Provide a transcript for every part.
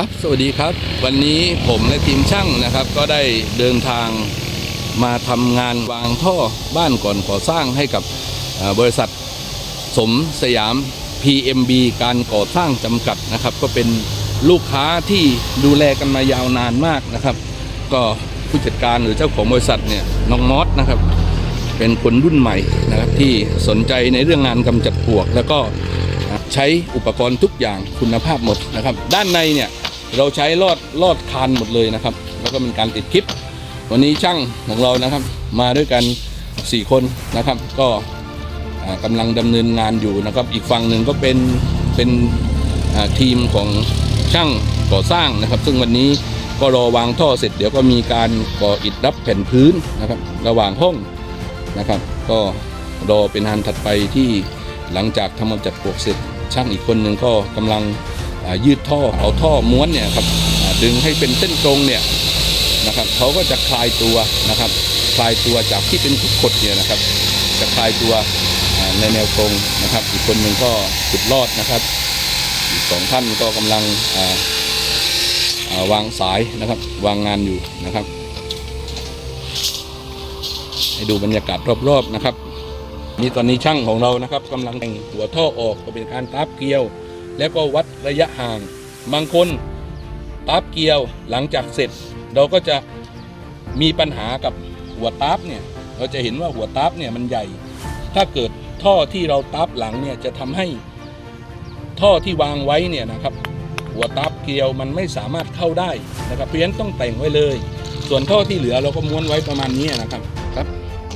ครับสวัสดีครับ วันนี้ผมและทีมช่างนะครับ ก็ได้เดินทางมาทำงานวางท่อบ้านก่อนก่อสร้างให้กับบริษัทสมสยาม PMB การก่อสร้างจำกัดนะครับ ก็เป็นลูกค้าที่ดูแลกันมายาวนานมากนะครับ ก็ผู้จัดการหรือเจ้าของบริษัทเนี่ยน้องมอสนะครับ เป็นคนรุ่นใหม่นะครับที่สนใจในเรื่องงานกำจัดปวก แล้วก็ใช้อุปกรณ์ทุกอย่างคุณภาพหมดนะครับ ด้านในเนี่ย เราใช้ลอดลอดคานหมดเลยนะครับ แล้วก็เป็นการติดคลิป วันนี้ช่างของเรานะครับ มาด้วยกัน 4 คนนะครับ ก็อ่ากำลังดำเนินงานอยู่นะครับ อีกฝั่งหนึ่งก็เป็นเป็นทีมของช่างก่อสร้างนะครับ ซึ่งวันนี้ก็รอวางท่อเสร็จเดี๋ยวก็มีการก่ออิฐรับแผ่นพื้นนะครับ ระหว่างห้องนะครับ ก็รอเป็นอันถัดไปที่หลังจากทำความจัดปลวกเสร็จช่างอีกคนหนึ่งก็กำลัง ยืดท่อเอาท่อม้วนเนี่ยครับดึงให้เป็นเส้นตรงเนี่ยนะครับเขาก็จะคลายตัวนะครับ คลายตัวจากที่เป็นขดๆเนี่ยนะครับ จะคลายตัวในแนวตรงนะครับ อีกคนหนึ่งก็ขุดลอดนะครับ อีกสองท่านก็กำลังวางสายนะครับ วางงานอยู่นะครับ ให้ดูบรรยากาศรอบๆนะครับนี่ตอนนี้ช่างของเรานะครับกำลังแต่งหัวท่อออกก็เป็นการตับเกลียว แล้วก็วัดระยะห่างบางคนตับเกลียวหลังจากเสร็จ เราก็จะมีปัญหากับหัวตับเนี่ยเราจะเห็นว่าหัวตับเนี่ยมันใหญ่ ถ้าเกิดท่อที่เราตับหลังเนี่ยจะทำให้ท่อที่วางไว้เนี่ยนะครับ หัวตับเกลียวมันไม่สามารถเข้าได้นะครับเพราะฉะนั้นต้องแต่งไว้เลย ส่วนท่อที่เหลือเราก็ม้วนไว้ประมาณนี้นะครับครับ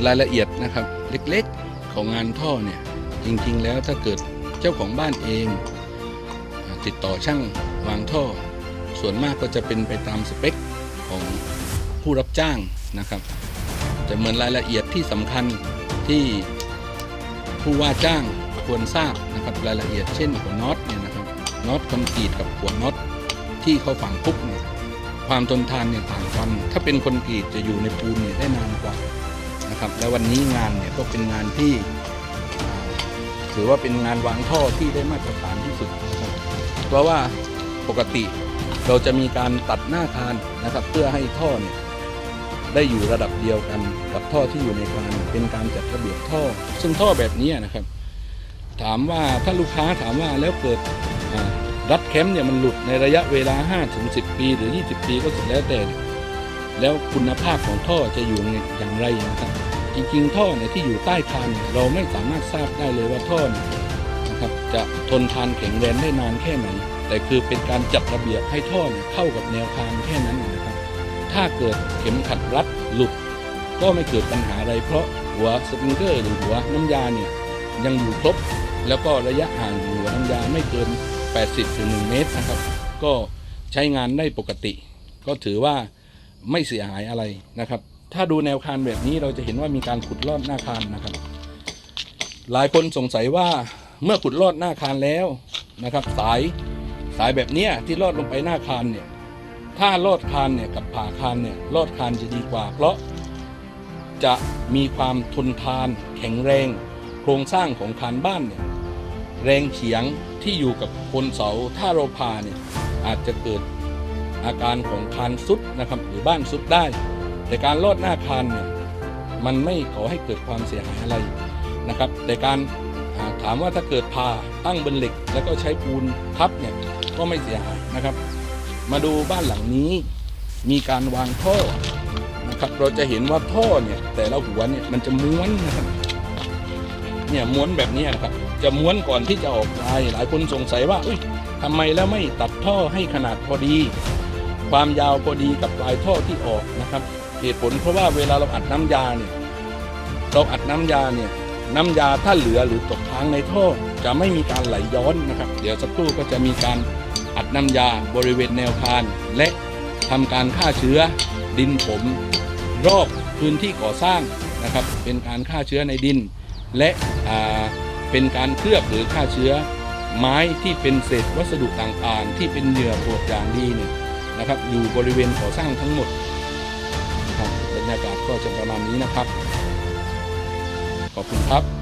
รายละเอียดนะครับเล็กๆของงานท่อเนี่ยจริงๆ แล้วถ้าเกิดเจ้าของบ้านเอง ติดต่อช่างวางท่อ ส่วนมากก็จะเป็นไปตามสเปคของผู้รับจ้างนะครับจะเหมือนรายละเอียดที่สำคัญที่ผู้ว่าจ้างควรทราบนะครับรายละเอียดเช่นหัวน็อตเนี่ยนะครับน็อตคอนกรีตกับหัวน็อตที่เขาฝังปุ๊บเนี่ยความทนทานเนี่ยต่างกัน ถ้าเป็นคอนกรีตจะอยู่ในปูนเนี่ยได้นานกว่านะครับและวันนี้งานเนี่ยก็เป็นงานที่ ถือว่าเป็นงานวางท่อที่ได้มาตรฐานที่สุด เพราะว่าปกติเราจะมีการตัดหน้าคานนะครับ เพื่อให้ท่อเนี่ยได้อยู่ระดับเดียวกันกับท่อที่อยู่ในคานเป็นการจัดระเบียบท่อ ซึ่งท่อแบบนี้นะครับ ถามว่าถ้าลูกค้าถามว่าแล้วเกิดรัดแคมป์เนี่ยมันหลุดในระยะเวลา5-10 ปี หรือ 20 ปีก็สุดแล้วแต่ แล้วคุณภาพของท่อจะอยู่อย่างไรนะครับ จริงๆ ท่อเนี่ยที่อยู่ใต้คานเนี่ยเราไม่สามารถทราบได้เลยว่าท่อเนี่ย นะครับ จะทนทานแข็งแรงได้นานแค่ไหน แต่คือเป็นการจัดระเบียบให้ท่อเนี่ยเข้ากับแนวคานแค่นั้นนะครับ ถ้าเกิดเข็มขัดรัดหลุด ก็ไม่เกิดปัญหาอะไร เพราะหัวสปริงเกอร์หรือหัวน้ำยาเนี่ยยังอยู่ครบ แล้วก็ระยะห่างหัวน้ำยาไม่เกิน 80ถึง1เมตรนะครับ ก็ใช้งานได้ปกติ ก็ถือว่าไม่เสียหายอะไรนะครับ ถ้าดูแนวคานแบบนี้เราจะเห็นว่ามีการขุดลอดหน้าคานนะครับ หลายคนสงสัยว่า เมื่อขุดลอดหน้าคานแล้วนะครับ สายสายแบบเนี้ยที่ลอดลงไปหน้าคานเนี่ยถ้าลอดคานเนี่ยกับผ่าคานเนี่ยลอดคานจะดีกว่า เพราะจะมีความทนทาน แข็งแรง โครงสร้างของคานบ้านเนี่ยแรงเฉียงที่อยู่กับคนเสาถ้าเราผ่าเนี่ยอาจจะเกิดอาการของคานซุดนะครับหรือบ้านซุดได้ แต่การลอดหน้าคานเนี่ยมันไม่ขอให้เกิดความเสียหายอะไรนะครับ แต่การ ถามว่าถ้าเกิดผ่าตั้งบนเหล็ก แล้วก็ใช้ปูนทับเนี่ยก็ไม่เสียหายนะครับ มาดูบ้านหลังนี้มีการวางท่อนะครับเราจะเห็นว่าท่อเนี่ยแต่ละหัวเนี่ยมันจะม้วนนะครับเนี่ยม้วนแบบนี้นะครับจะม้วนก่อนที่จะออกลายหลายคนสงสัยว่าอุ้ยทำไมแล้วไม่ตัดท่อให้ขนาดพอดี ความยาวพอดีกับปลายท่อที่ออกนะครับเหตุผลเพราะว่าเวลาเราอัดน้ำยาเนี่ยเราอัดน้ำยาเนี่ย น้ำยาถ้าเหลือหรือตกค้างในท่อ จะไม่มีการไหลย้อนนะครับ เดี๋ยวสักครู่ก็จะมีการอัดน้ำยาบริเวณแนวคาน และทำการฆ่าเชื้อดินผมรอบพื้นที่ก่อสร้างนะครับ เป็นการฆ่าเชื้อในดิน และเป็นการเคลือบหรือฆ่าเชื้อ ไม้ที่เป็นเศษวัสดุต่างๆ ที่เป็นเหยื่อปลวกอย่างดีเนี่ยนะครับ อยู่บริเวณก่อสร้างทั้งหมดนะครับบรรยากาศก็จะประมาณนี้นะครับ ขอบคุณครับ